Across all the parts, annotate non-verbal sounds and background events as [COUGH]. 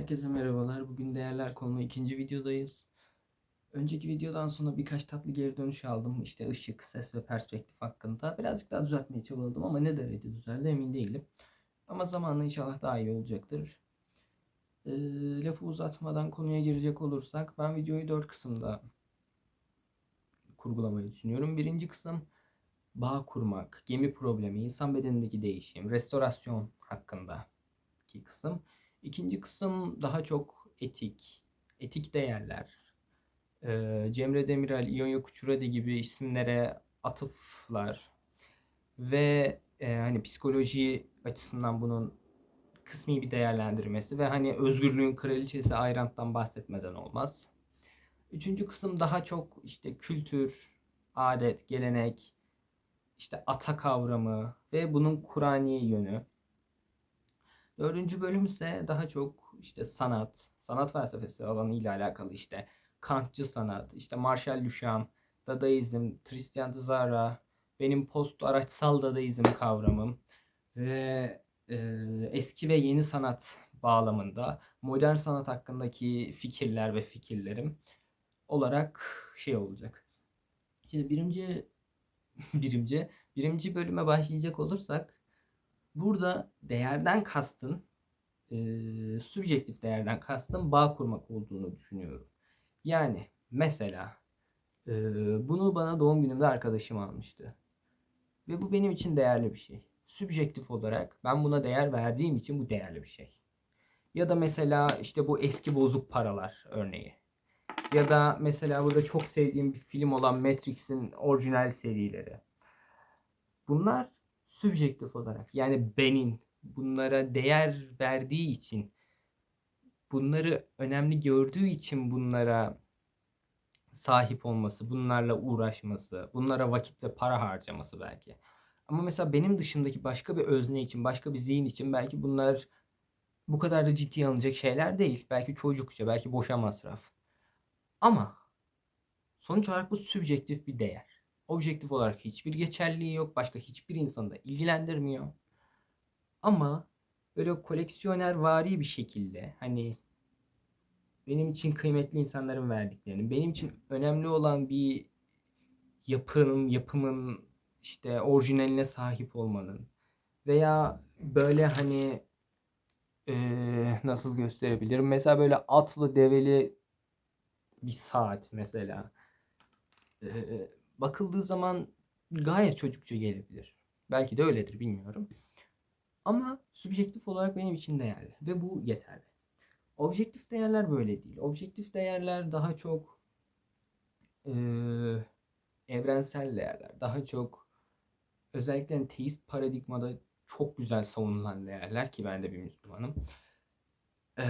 Herkese merhabalar. Bugün değerler konulu ikinci videodayız. Önceki videodan sonra birkaç tatlı geri dönüş aldım. İşte ışık, ses ve perspektif hakkında. Birazcık daha düzeltmeye çabaladım ama ne derece düzeldi emin değilim. Ama zamanla inşallah daha iyi olacaktır. Ee, lafı uzatmadan konuya girecek olursak ben videoyu dört kısımda kurgulamayı düşünüyorum. Birinci kısım bağ kurmak, gemi problemi, insan bedenindeki değişim, restorasyon hakkında ki kısım. İkinci kısım daha çok etik, etik değerler. Ee, Cemre Demirel, İonya Kuçuradi gibi isimlere atıflar ve e, hani psikoloji açısından bunun kısmi bir değerlendirmesi ve hani özgürlüğün kraliçesi Ayrant'tan bahsetmeden olmaz. Üçüncü kısım daha çok işte kültür, adet, gelenek, işte ata kavramı ve bunun Kur'ani yönü. Dördüncü bölüm ise daha çok işte sanat, sanat felsefesi alanı ile alakalı işte Kantçı sanat, işte Marshall Duchamp, Dadaizm, Tristan Tzara, benim post araçsal Dadaizm kavramım ve e, eski ve yeni sanat bağlamında modern sanat hakkındaki fikirler ve fikirlerim olarak şey olacak. Şimdi birinci [LAUGHS] birinci birinci bölüme başlayacak olursak burada değerden kastın e, subjektif değerden kastın bağ kurmak olduğunu düşünüyorum. Yani mesela e, bunu bana doğum günümde arkadaşım almıştı. Ve bu benim için değerli bir şey. Subjektif olarak ben buna değer verdiğim için bu değerli bir şey. Ya da mesela işte bu eski bozuk paralar örneği. Ya da mesela burada çok sevdiğim bir film olan Matrix'in orijinal serileri. Bunlar subjektif olarak yani benin bunlara değer verdiği için bunları önemli gördüğü için bunlara sahip olması, bunlarla uğraşması, bunlara vakit ve para harcaması belki. Ama mesela benim dışımdaki başka bir özne için, başka bir zihin için belki bunlar bu kadar da ciddiye alınacak şeyler değil. Belki çocukça, belki boşa masraf. Ama sonuç olarak bu subjektif bir değer. Objektif olarak hiçbir geçerliği yok. Başka hiçbir insanı da ilgilendirmiyor. Ama böyle koleksiyoner vari bir şekilde hani benim için kıymetli insanların verdiklerini, benim için önemli olan bir yapının, yapımın işte orijinaline sahip olmanın veya böyle hani ee, nasıl gösterebilirim? Mesela böyle atlı develi bir saat mesela. Bakıldığı zaman gayet çocukça gelebilir. Belki de öyledir bilmiyorum. Ama subjektif olarak benim için değerli ve bu yeterli. Objektif değerler böyle değil. Objektif değerler daha çok e, evrensel değerler. Daha çok özellikle teist paradigmada çok güzel savunulan değerler ki ben de bir Müslümanım. E,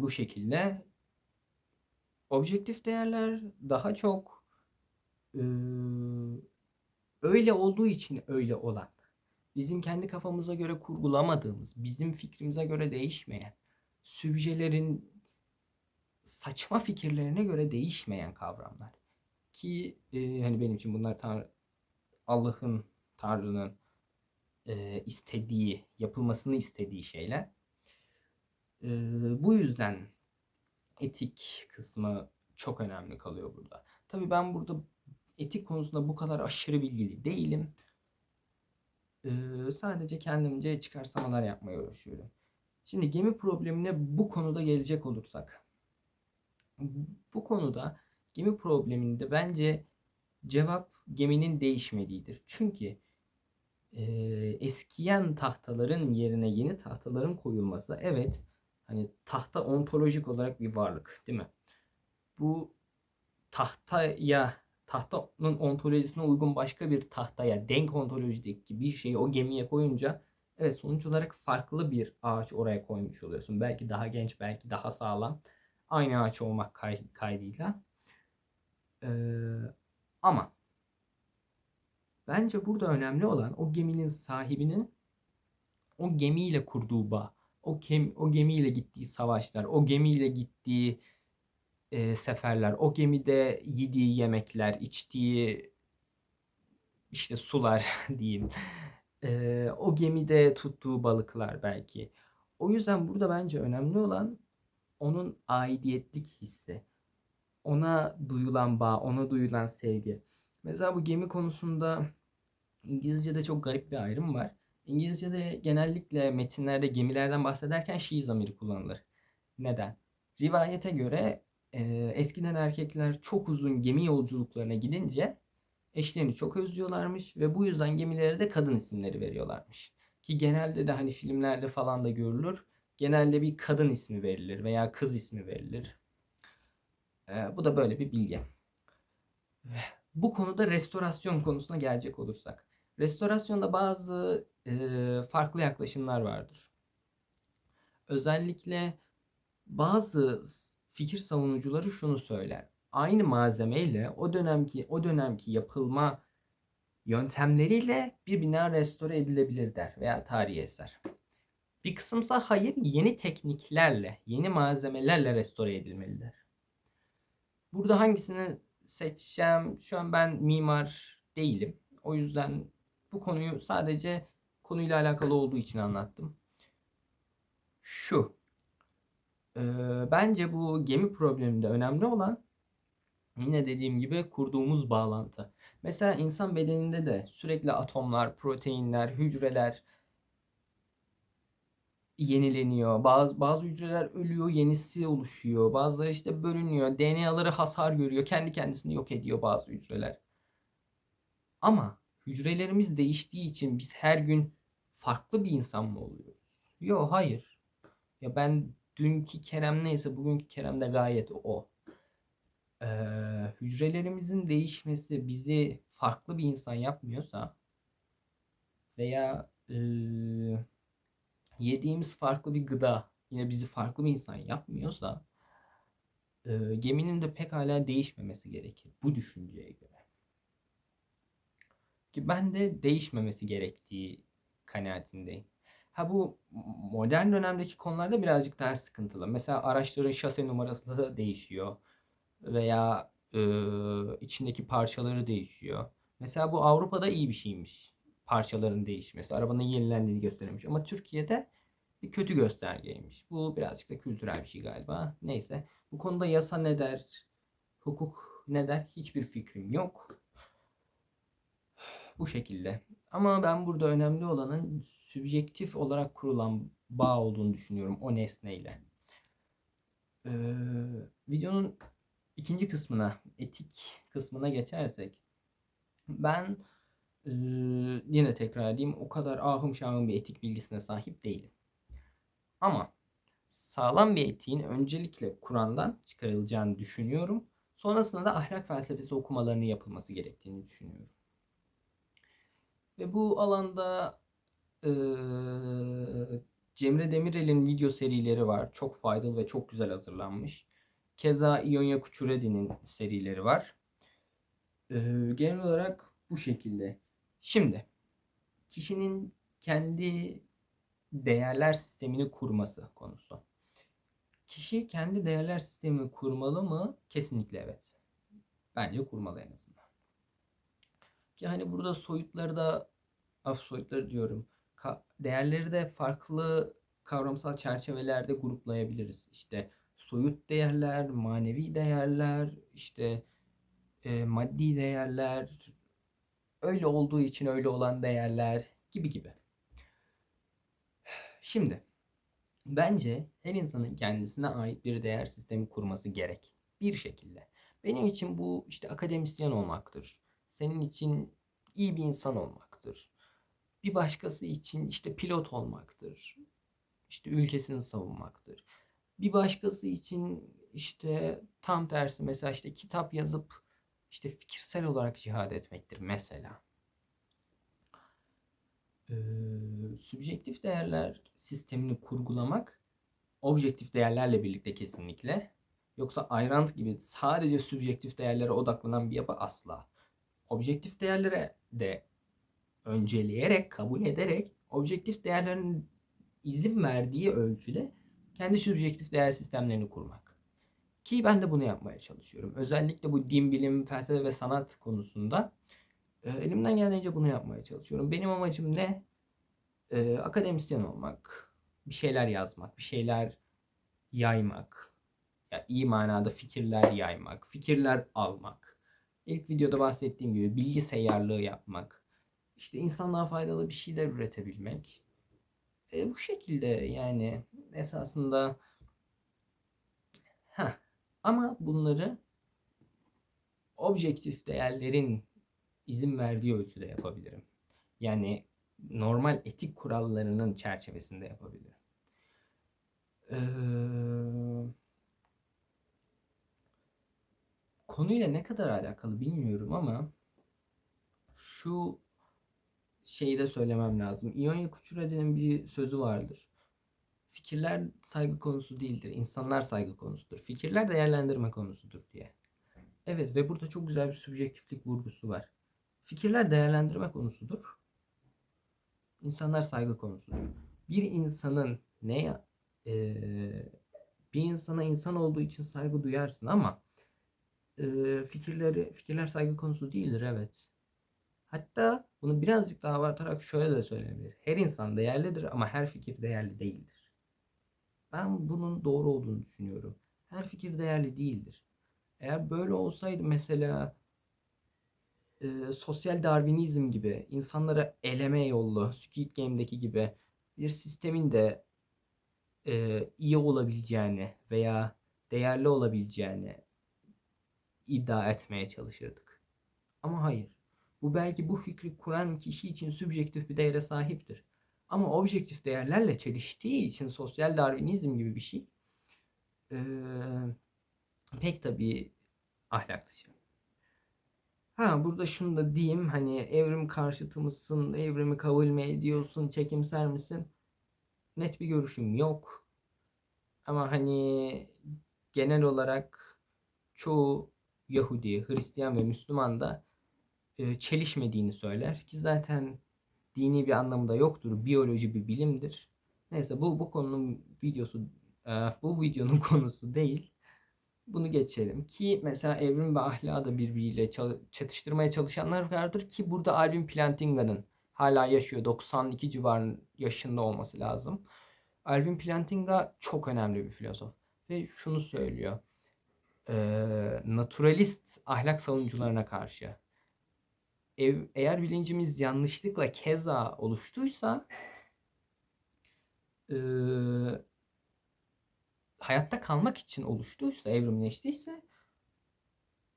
bu şekilde objektif değerler daha çok e, öyle olduğu için öyle olan bizim kendi kafamıza göre kurgulamadığımız, bizim fikrimize göre değişmeyen, sübjelerin saçma fikirlerine göre değişmeyen kavramlar. Ki e, hani benim için bunlar Tanrı, Allah'ın, Tanrı'nın e, istediği, yapılmasını istediği şeyler. E, bu yüzden etik kısmı çok önemli kalıyor burada. Tabii ben burada etik konusunda bu kadar aşırı bilgili değilim. Ee, sadece kendimce çıkarsamalar yapmaya uğraşıyorum. Şimdi gemi problemine bu konuda gelecek olursak. Bu konuda gemi probleminde bence cevap geminin değişmediğidir. Çünkü e, eskiyen tahtaların yerine yeni tahtaların koyulması evet hani tahta ontolojik olarak bir varlık değil mi? Bu tahtaya tahtanın ontolojisine uygun başka bir tahtaya denk ontolojideki bir şeyi o gemiye koyunca evet sonuç olarak farklı bir ağaç oraya koymuş oluyorsun. Belki daha genç, belki daha sağlam. Aynı ağaç olmak kay- kaydıyla. Ee, ama bence burada önemli olan o geminin sahibinin o gemiyle kurduğu bağ, o, gemi, o gemiyle gittiği savaşlar, o gemiyle gittiği e, seferler, o gemide yediği yemekler, içtiği işte sular [LAUGHS] diyeyim. E, o gemide tuttuğu balıklar belki. O yüzden burada bence önemli olan onun aidiyetlik hissi, ona duyulan bağ, ona duyulan sevgi. Mesela bu gemi konusunda İngilizce'de çok garip bir ayrım var. İngilizce'de genellikle metinlerde gemilerden bahsederken she zamiri kullanılır. Neden? Rivayete göre e, eskiden erkekler çok uzun gemi yolculuklarına gidince eşlerini çok özlüyorlarmış ve bu yüzden gemilere de kadın isimleri veriyorlarmış. Ki genelde de hani filmlerde falan da görülür. Genelde bir kadın ismi verilir veya kız ismi verilir. E, bu da böyle bir bilgi. Bu konuda restorasyon konusuna gelecek olursak. Restorasyonda bazı e, farklı yaklaşımlar vardır. Özellikle bazı fikir savunucuları şunu söyler. Aynı malzemeyle o dönemki o dönemki yapılma yöntemleriyle bir bina restore edilebilir der veya tarihi eser. Bir kısımsa hayır yeni tekniklerle, yeni malzemelerle restore edilmelidir. Burada hangisini seçeceğim? Şu an ben mimar değilim. O yüzden bu konuyu sadece konuyla alakalı olduğu için anlattım. Şu. E, bence bu gemi probleminde önemli olan yine dediğim gibi kurduğumuz bağlantı. Mesela insan bedeninde de sürekli atomlar, proteinler, hücreler yenileniyor. Bazı bazı hücreler ölüyor, yenisi oluşuyor. Bazıları işte bölünüyor. DNA'ları hasar görüyor. Kendi kendisini yok ediyor bazı hücreler. Ama hücrelerimiz değiştiği için biz her gün farklı bir insan mı oluyoruz? Yok, hayır. Ya ben dünkü Kerem neyse bugünkü Kerem de gayet o. Ee, hücrelerimizin değişmesi bizi farklı bir insan yapmıyorsa veya e, yediğimiz farklı bir gıda yine bizi farklı bir insan yapmıyorsa e, geminin de pekala değişmemesi gerekir bu düşünceye göre. Ki ben de değişmemesi gerektiği kanaatindeyim. Ha bu modern dönemdeki konularda birazcık daha sıkıntılı. Mesela araçların şase numarası da değişiyor. Veya e, içindeki parçaları değişiyor. Mesela bu Avrupa'da iyi bir şeymiş. Parçaların değişmesi. Arabanın yenilendiğini göstermiş. Ama Türkiye'de bir kötü göstergeymiş. Bu birazcık da kültürel bir şey galiba. Neyse. Bu konuda yasa ne der? Hukuk ne der? Hiçbir fikrim yok. Bu şekilde. Ama ben burada önemli olanın sübjektif olarak kurulan bağ olduğunu düşünüyorum o nesneyle. Ee, videonun ikinci kısmına, etik kısmına geçersek ben e, yine tekrar edeyim o kadar ahım şahım bir etik bilgisine sahip değilim. Ama sağlam bir etiğin öncelikle Kur'an'dan çıkarılacağını düşünüyorum. Sonrasında da ahlak felsefesi okumalarını yapılması gerektiğini düşünüyorum. Ve bu alanda e, Cemre Demirel'in video serileri var. Çok faydalı ve çok güzel hazırlanmış. Keza İonya Kuçuredi'nin serileri var. E, genel olarak bu şekilde. Şimdi kişinin kendi değerler sistemini kurması konusu. Kişi kendi değerler sistemini kurmalı mı? Kesinlikle evet. Bence kurmalı en azından. Ki hani burada soyutları da af soyutları diyorum. değerleri de farklı kavramsal çerçevelerde gruplayabiliriz. İşte soyut değerler, manevi değerler, işte e, maddi değerler, öyle olduğu için öyle olan değerler gibi gibi. Şimdi bence her insanın kendisine ait bir değer sistemi kurması gerek. Bir şekilde. Benim için bu işte akademisyen olmaktır. Senin için iyi bir insan olmaktır. Bir başkası için işte pilot olmaktır. İşte ülkesini savunmaktır. Bir başkası için işte tam tersi mesela işte kitap yazıp işte fikirsel olarak cihad etmektir mesela. Ee, sübjektif değerler sistemini kurgulamak objektif değerlerle birlikte kesinlikle. Yoksa ayrant gibi sadece sübjektif değerlere odaklanan bir yapı asla. Objektif değerlere de önceleyerek, kabul ederek objektif değerlerin izin verdiği ölçüde kendi sübjektif değer sistemlerini kurmak. Ki ben de bunu yapmaya çalışıyorum. Özellikle bu din, bilim, felsefe ve sanat konusunda e, elimden geldiğince bunu yapmaya çalışıyorum. Benim amacım ne? E, akademisyen olmak, bir şeyler yazmak, bir şeyler yaymak, ya iyi manada fikirler yaymak, fikirler almak. İlk videoda bahsettiğim gibi bilgi seyyarlığı yapmak, işte insanlığa faydalı bir şeyler üretebilmek. E, bu şekilde yani esasında ha ama bunları objektif değerlerin izin verdiği ölçüde yapabilirim. Yani normal etik kurallarının çerçevesinde yapabilirim. Ee, konuyla ne kadar alakalı bilmiyorum ama şu şeyi de söylemem lazım. İonya Kuchuradi'nin bir sözü vardır. Fikirler saygı konusu değildir. İnsanlar saygı konusudur. Fikirler değerlendirme konusudur diye. Evet ve burada çok güzel bir subjektiflik vurgusu var. Fikirler değerlendirme konusudur. İnsanlar saygı konusudur. Bir insanın ne e, bir insana insan olduğu için saygı duyarsın ama fikirleri fikirler saygı konusu değildir evet. Hatta bunu birazcık daha abartarak şöyle de söylenebilir. Her insan değerlidir ama her fikir değerli değildir. Ben bunun doğru olduğunu düşünüyorum. Her fikir değerli değildir. Eğer böyle olsaydı mesela e, sosyal darwinizm gibi insanları eleme yollu Squid Game'deki gibi bir sistemin de e, iyi olabileceğini veya değerli olabileceğini iddia etmeye çalışırdık. Ama hayır. Bu belki bu fikri kuran kişi için sübjektif bir değere sahiptir. Ama objektif değerlerle çeliştiği için sosyal darwinizm gibi bir şey e, pek tabii ahlak dışı. Ha burada şunu da diyeyim hani evrim karşıtı mısın, evrimi kabul mü ediyorsun, çekimser misin? Net bir görüşüm yok. Ama hani genel olarak çoğu Yahudi, Hristiyan ve Müslüman da e, çelişmediğini söyler ki zaten dini bir anlamda yoktur. Biyoloji bir bilimdir. Neyse bu bu konunun videosu e, bu videonun [LAUGHS] konusu değil. Bunu geçelim ki mesela evrim ve ahlakı da birbiriyle çatıştırmaya çalışanlar vardır ki burada Alvin Plantinga'nın hala yaşıyor 92 civarın yaşında olması lazım. Alvin Plantinga çok önemli bir filozof ve şunu söylüyor. E, naturalist ahlak savunucularına karşı ev, eğer bilincimiz yanlışlıkla keza oluştuysa e, hayatta kalmak için oluştuysa, evrimleştiyse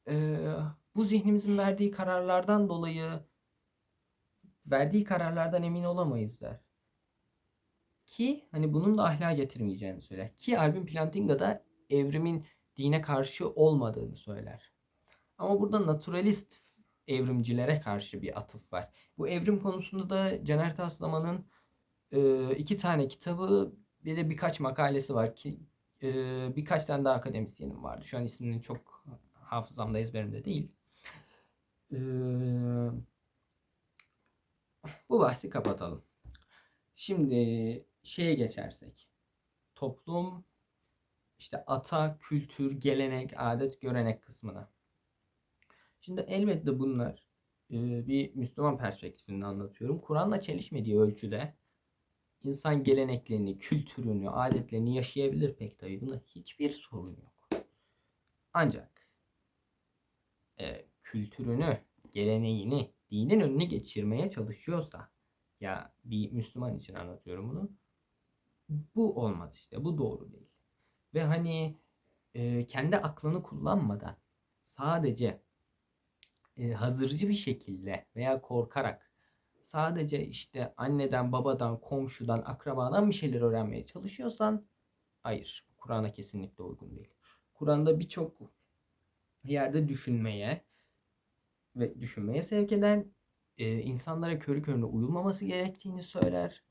e, bu zihnimizin verdiği kararlardan dolayı verdiği kararlardan emin olamayız der. Ki hani bunun da ahlak getirmeyeceğini söyler. Ki Alvin Plantinga da evrimin dine karşı olmadığını söyler. Ama burada naturalist evrimcilere karşı bir atıf var. Bu evrim konusunda da Caner Taslaman'ın e, iki tane kitabı bir de birkaç makalesi var ki e, birkaç tane daha akademisyenim vardı. Şu an ismini çok hafızamda ezberimde değil. E, bu bahsi kapatalım. Şimdi şeye geçersek. Toplum, işte ata, kültür, gelenek, adet, görenek kısmına. Şimdi elbette bunlar e, bir Müslüman perspektifinde anlatıyorum. Kur'an'la çelişmediği ölçüde insan geleneklerini, kültürünü, adetlerini yaşayabilir pek tabii. Bunda hiçbir sorun yok. Ancak e, kültürünü, geleneğini dinin önüne geçirmeye çalışıyorsa ya bir Müslüman için anlatıyorum bunu. Bu olmaz işte. Bu doğru değil. Ve hani e, kendi aklını kullanmadan sadece e, hazırcı bir şekilde veya korkarak sadece işte anneden, babadan, komşudan, akrabadan bir şeyler öğrenmeye çalışıyorsan hayır. Kur'an'a kesinlikle uygun değil. Kur'an'da birçok yerde düşünmeye ve düşünmeye sevk eden e, insanlara körü körüne uyulmaması gerektiğini söyler.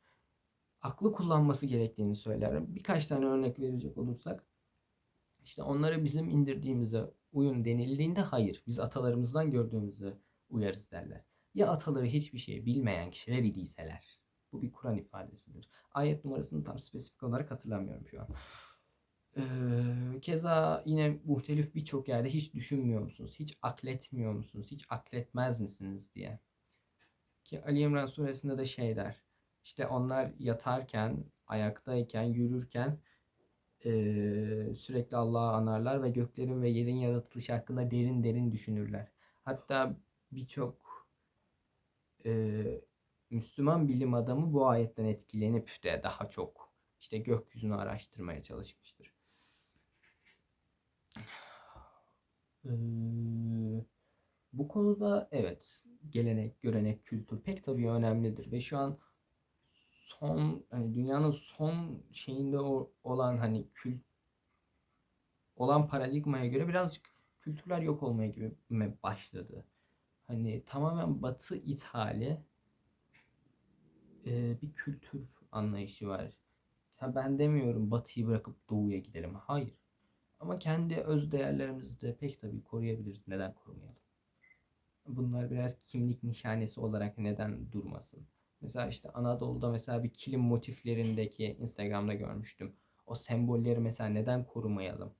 Aklı kullanması gerektiğini söyler. Birkaç tane örnek verecek olursak işte onları bizim indirdiğimizde uyun denildiğinde hayır. Biz atalarımızdan gördüğümüzü uyarız derler. Ya ataları hiçbir şey bilmeyen kişiler idiyseler. Bu bir Kur'an ifadesidir. Ayet numarasını tam spesifik olarak hatırlamıyorum şu an. Ee, keza yine muhtelif birçok yerde hiç düşünmüyor musunuz? Hiç akletmiyor musunuz? Hiç akletmez misiniz diye. Ki Ali İmran suresinde de şey der. İşte onlar yatarken, ayaktayken, yürürken Eee, sürekli Allah'ı anarlar ve göklerin ve yerin yaratılışı hakkında derin derin düşünürler. Hatta birçok eee, Müslüman bilim adamı bu ayetten etkilenip de daha çok işte gökyüzünü araştırmaya çalışmıştır. Eee, bu konuda evet gelenek, görenek, kültür pek tabii önemlidir ve şu an son hani dünyanın son şeyinde olan hani kült olan paradigmaya göre birazcık kültürler yok olmaya gibi başladı. Hani tamamen batı ithali e, bir kültür anlayışı var. Ha ben demiyorum batıyı bırakıp doğuya gidelim. Hayır. Ama kendi öz değerlerimizi de pek tabii koruyabiliriz. Neden korumayalım? Bunlar biraz kimlik nişanesi olarak neden durmasın? Mesela işte Anadolu'da mesela bir kilim motiflerindeki Instagram'da görmüştüm. O sembolleri mesela neden korumayalım?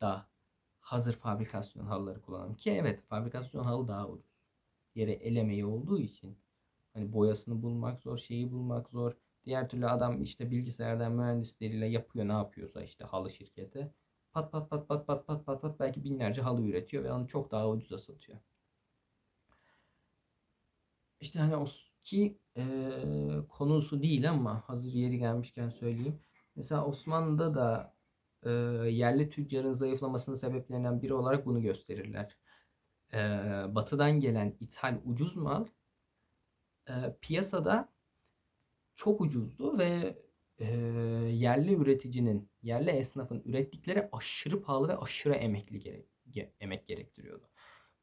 Da hazır fabrikasyon halıları kullanalım. Ki evet fabrikasyon halı daha ucuz. Yere el emeği olduğu için. Hani boyasını bulmak zor, şeyi bulmak zor. Diğer türlü adam işte bilgisayardan mühendisleriyle yapıyor ne yapıyorsa işte halı şirketi. Pat pat pat pat pat pat pat pat belki binlerce halı üretiyor ve onu çok daha ucuza satıyor. İşte hani o ki e, konusu değil ama hazır yeri gelmişken söyleyeyim. Mesela Osmanlı'da da e, yerli tüccarın zayıflamasının sebeplerinden biri olarak bunu gösterirler. E, batıdan gelen ithal ucuz mal e, piyasada çok ucuzdu ve e, yerli üreticinin, yerli esnafın ürettikleri aşırı pahalı ve aşırı emekli gerek, emek gerektiriyordu.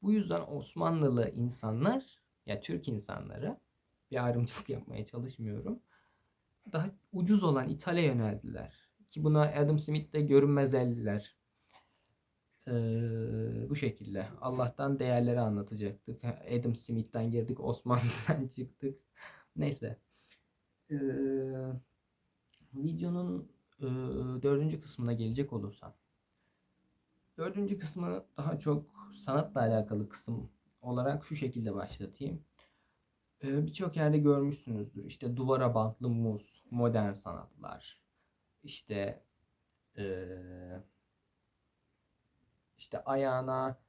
Bu yüzden Osmanlılı insanlar, ya Türk insanları bir ayrımcılık yapmaya çalışmıyorum. Daha ucuz olan İtalya yöneldiler. Ki buna Adam Smith de görünmez eldiler. Ee, bu şekilde. Allah'tan değerleri anlatacaktık. Adam Smith'ten girdik, Osmanlı'dan [LAUGHS] çıktık. Neyse. Ee, videonun e, dördüncü kısmına gelecek olursam. Dördüncü kısmı daha çok sanatla alakalı kısım olarak şu şekilde başlatayım. Birçok yerde görmüşsünüzdür. İşte duvara bantlı muz, modern sanatlar. İşte işte ayağına,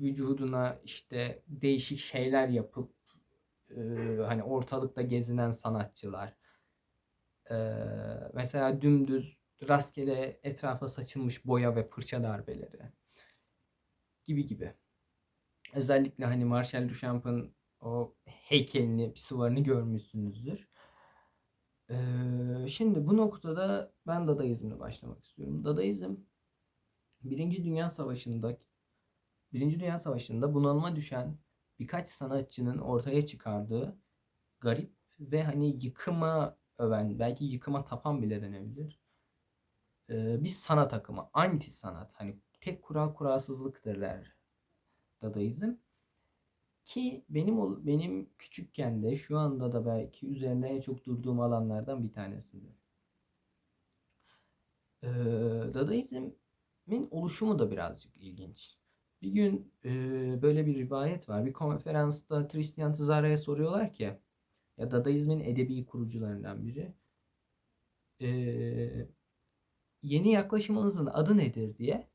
vücuduna işte değişik şeyler yapıp hani ortalıkta gezinen sanatçılar. Mesela dümdüz rastgele etrafa saçılmış boya ve fırça darbeleri gibi gibi. Özellikle hani Marcel Duchamp'ın o heykelini, pisuvarını görmüşsünüzdür. Ee, şimdi bu noktada ben Dadaizm'le başlamak istiyorum. Dadaizm Birinci Dünya Savaşı'nda Birinci Dünya Savaşı'nda bunalıma düşen birkaç sanatçının ortaya çıkardığı garip ve hani yıkıma öven, belki yıkıma tapan bile denebilir. Ee, bir sanat akımı, anti sanat. Hani tek kural kuralsızlıktır der Dadaizm. Ki benim benim küçükken de şu anda da belki üzerinde en çok durduğum alanlardan bir tanesidir. Ee, Dadaizmin oluşumu da birazcık ilginç. Bir gün e, böyle bir rivayet var. Bir konferansta Christian Tzara'ya soruyorlar ki ya Dadaizmin edebi kurucularından biri. E, yeni yaklaşımınızın adı nedir diye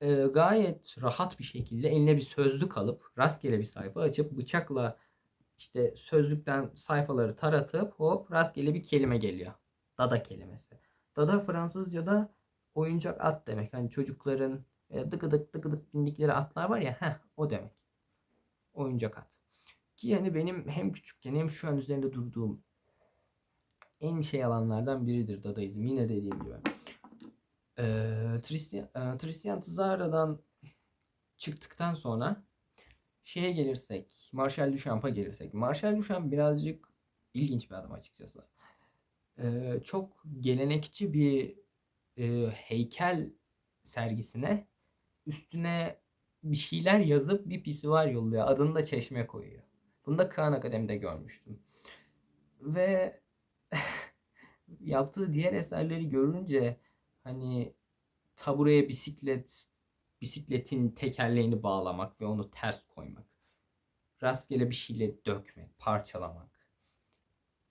e, gayet rahat bir şekilde eline bir sözlük alıp rastgele bir sayfa açıp bıçakla işte sözlükten sayfaları taratıp hop rastgele bir kelime geliyor. Dada kelimesi. Dada Fransızca'da oyuncak at demek. Hani çocukların e, dıkıdık dıkıdık bindikleri atlar var ya heh, o demek. Oyuncak at. Ki yani benim hem küçükken hem şu an üzerinde durduğum en şey alanlardan biridir Dadaizm. Yine dediğim gibi. Ee, Tristan, e, Tristan Tzara'dan çıktıktan sonra şeye gelirsek, Marshall Duchamp'a gelirsek. Marshall Duchamp birazcık ilginç bir adam açıkçası. Ee, çok gelenekçi bir e, heykel sergisine üstüne bir şeyler yazıp bir pisi var yolluyor. Adını da çeşme koyuyor. Bunu da Kaan Akademi'de görmüştüm. Ve [LAUGHS] yaptığı diğer eserleri görünce hani tabureye bisiklet bisikletin tekerleğini bağlamak ve onu ters koymak. Rastgele bir şeyle dökmek, parçalamak.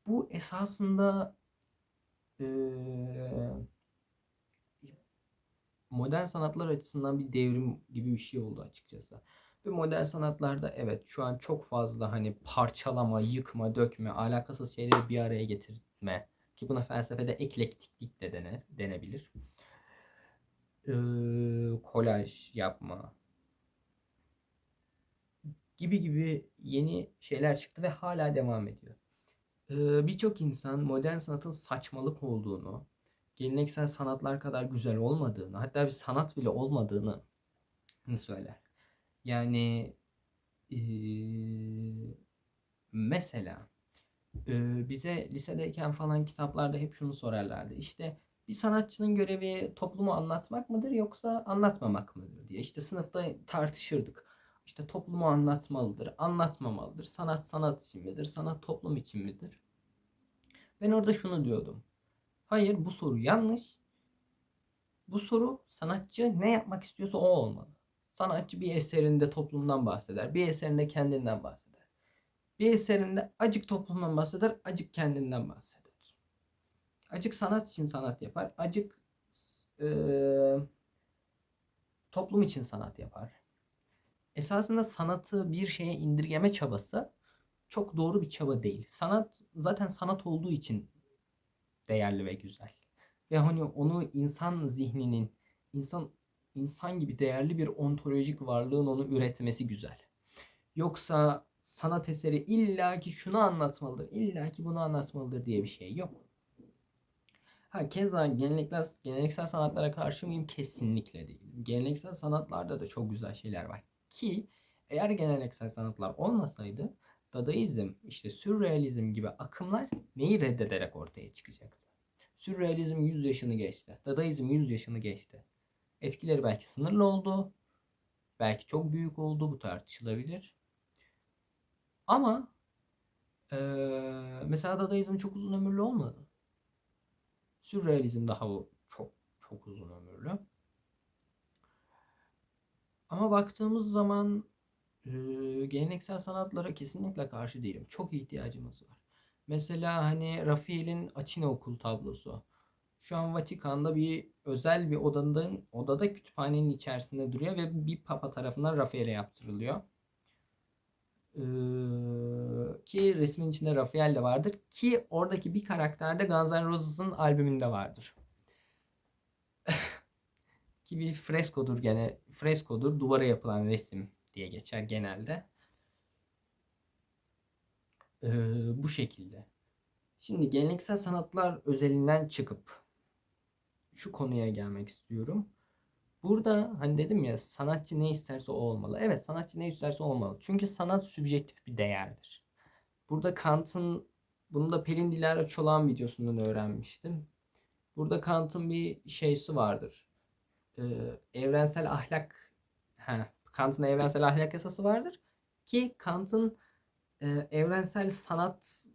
Bu esasında eee, modern sanatlar açısından bir devrim gibi bir şey oldu açıkçası. Ve modern sanatlarda evet şu an çok fazla hani parçalama, yıkma, dökme, alakasız şeyleri bir araya getirme ki buna felsefede eklektiklik de dene, denebilir. Eee, kolaj yapma gibi gibi yeni şeyler çıktı ve hala devam ediyor. Eee, Birçok insan modern sanatın saçmalık olduğunu, geleneksel sanatlar kadar güzel olmadığını, hatta bir sanat bile olmadığını söyler. Yani eee, mesela eee, bize lisedeyken falan kitaplarda hep şunu sorarlardı. İşte bir sanatçının görevi toplumu anlatmak mıdır yoksa anlatmamak mıdır diye. İşte sınıfta tartışırdık. İşte toplumu anlatmalıdır, anlatmamalıdır. Sanat sanat için midir, sanat toplum için midir? Ben orada şunu diyordum. Hayır bu soru yanlış. Bu soru sanatçı ne yapmak istiyorsa o olmalı. Sanatçı bir eserinde toplumdan bahseder. Bir eserinde kendinden bahseder. Bir eserinde acık toplumdan bahseder, acık kendinden bahseder. Acık sanat için sanat yapar. Acık eee, toplum için sanat yapar. Esasında sanatı bir şeye indirgeme çabası çok doğru bir çaba değil. Sanat zaten sanat olduğu için değerli ve güzel. Ve hani onu insan zihninin, insan insan gibi değerli bir ontolojik varlığın onu üretmesi güzel. Yoksa sanat eseri illaki şunu anlatmalıdır, illaki bunu anlatmalıdır diye bir şey yok. Ha keza geleneksel, geleneksel sanatlara karşı mıyım? Kesinlikle değil. Geleneksel sanatlarda da çok güzel şeyler var. Ki eğer geleneksel sanatlar olmasaydı Dadaizm, işte sürrealizm gibi akımlar neyi reddederek ortaya çıkacaktı? Sürrealizm 100 yaşını geçti. Dadaizm 100 yaşını geçti. Etkileri belki sınırlı oldu. Belki çok büyük oldu. Bu tartışılabilir. Ama eee, mesela Dadaizm çok uzun ömürlü olmadı. Sürrealizm daha çok çok uzun ömürlü. Ama baktığımız zaman e, geleneksel sanatlara kesinlikle karşı değilim. Çok ihtiyacımız var. Mesela hani Rafael'in Açine Okul tablosu. Şu an Vatikan'da bir özel bir odanın odada kütüphanenin içerisinde duruyor ve bir papa tarafından Rafael'e yaptırılıyor. Ee, ki resmin içinde Rafael de vardır ki oradaki bir karakter de Guns N' Roses'ın albümünde vardır. [LAUGHS] ki bir freskodur gene freskodur duvara yapılan resim diye geçer genelde. Ee, bu şekilde. Şimdi geleneksel sanatlar özelinden çıkıp şu konuya gelmek istiyorum. Burada hani dedim ya sanatçı ne isterse o olmalı. Evet sanatçı ne isterse o olmalı. Çünkü sanat sübjektif bir değerdir. Burada Kant'ın bunu da Pelin Dilara Çolak'ın videosundan öğrenmiştim. Burada Kant'ın bir şeysi vardır. Ee, evrensel ahlak ha, Kant'ın evrensel ahlak yasası vardır. Ki Kant'ın e, evrensel sanat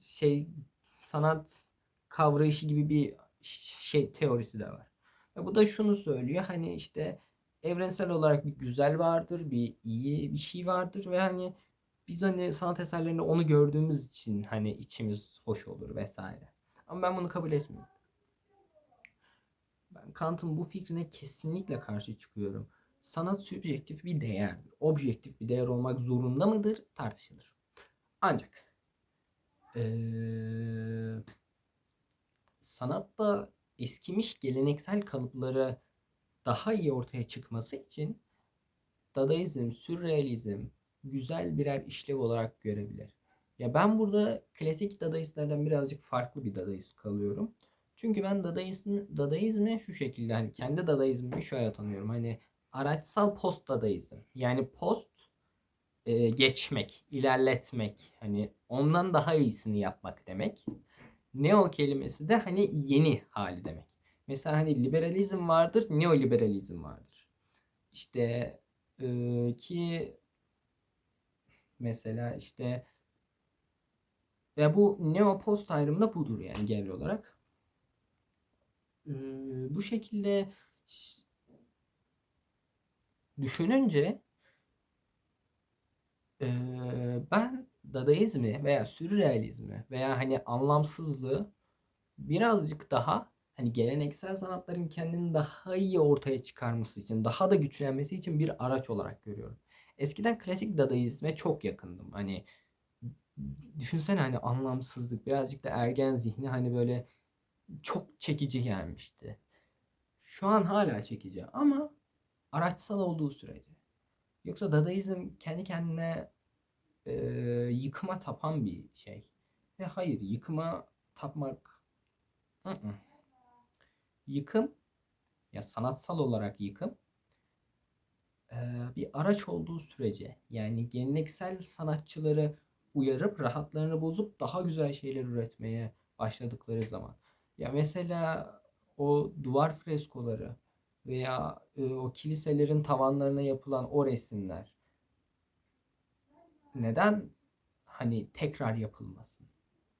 şey sanat kavrayışı gibi bir şey teorisi de var. Ve bu da şunu söylüyor. Hani işte evrensel olarak bir güzel vardır, bir iyi bir şey vardır ve hani biz hani sanat eserlerinde onu gördüğümüz için hani içimiz hoş olur vesaire. Ama ben bunu kabul etmiyorum. Ben Kant'ın bu fikrine kesinlikle karşı çıkıyorum. Sanat sübjektif bir değerdir. Objektif bir değer olmak zorunda mıdır? Tartışılır. Ancak ee, sanatta eskimiş geleneksel kalıpları daha iyi ortaya çıkması için Dadaizm, Sürrealizm güzel birer işlev olarak görebilir. Ya ben burada klasik Dadaistlerden birazcık farklı bir Dadaist kalıyorum. Çünkü ben Dadaizm, Dadaizmi şu şekilde hani kendi Dadaizmimi şöyle tanıyorum. Hani araçsal post Dadaizm. Yani post e, geçmek, ilerletmek. Hani ondan daha iyisini yapmak demek. Neo kelimesi de hani yeni hali demek. Mesela hani liberalizm vardır, neoliberalizm vardır. İşte e, ki mesela işte ve bu neo post ayrımı da budur yani genel olarak. E, bu şekilde düşününce e, ben Dadaizmi veya sürrealizmi veya hani anlamsızlığı birazcık daha hani geleneksel sanatların kendini daha iyi ortaya çıkarması için, daha da güçlenmesi için bir araç olarak görüyorum. Eskiden klasik dadaizme çok yakındım. Hani düşünsene hani anlamsızlık, birazcık da ergen zihni hani böyle çok çekici gelmişti. Şu an hala çekici ama araçsal olduğu sürece. Yoksa dadaizm kendi kendine e, yıkıma tapan bir şey. Ve hayır yıkıma tapmak ı-ı. yıkım ya sanatsal olarak yıkım e, bir araç olduğu sürece yani geleneksel sanatçıları uyarıp rahatlarını bozup daha güzel şeyler üretmeye başladıkları zaman. Ya mesela o duvar freskoları veya e, o kiliselerin tavanlarına yapılan o resimler neden hani tekrar yapılmasın?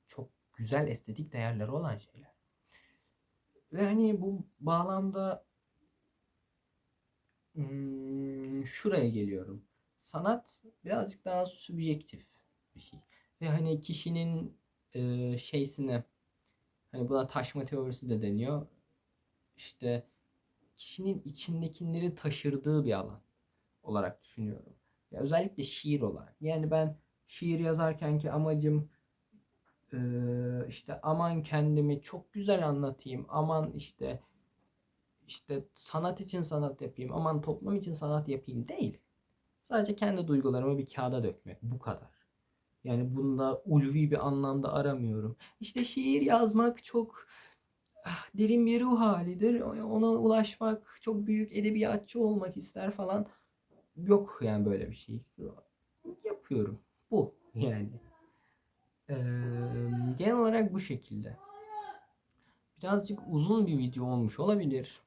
Çok güzel estetik değerleri olan şeyler. Ve hani bu bağlamda hmm, şuraya geliyorum. Sanat birazcık daha subjektif bir şey. Ve hani kişinin e, şeysine hani buna taşma teorisi de deniyor. İşte kişinin içindekileri taşırdığı bir alan olarak düşünüyorum. Ya özellikle şiir olarak. Yani ben şiir yazarken ki amacım e, işte aman kendimi çok güzel anlatayım. Aman işte işte sanat için sanat yapayım. Aman toplum için sanat yapayım değil. Sadece kendi duygularımı bir kağıda dökmek. Bu kadar. Yani bunda ulvi bir anlamda aramıyorum. İşte şiir yazmak çok ah, derin bir ruh halidir. Ona ulaşmak, çok büyük edebiyatçı olmak ister falan. Yok yani böyle bir şey. Yapıyorum. Bu yani. Ee, genel olarak bu şekilde. Birazcık uzun bir video olmuş olabilir.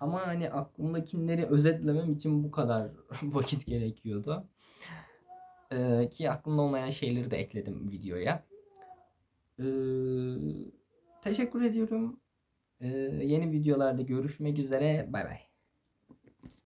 Ama hani aklımdakileri özetlemem için bu kadar [LAUGHS] vakit gerekiyordu. Ee, ki aklımda olmayan şeyleri de ekledim videoya. Ee, teşekkür ediyorum. Ee, yeni videolarda görüşmek üzere. Bay bay.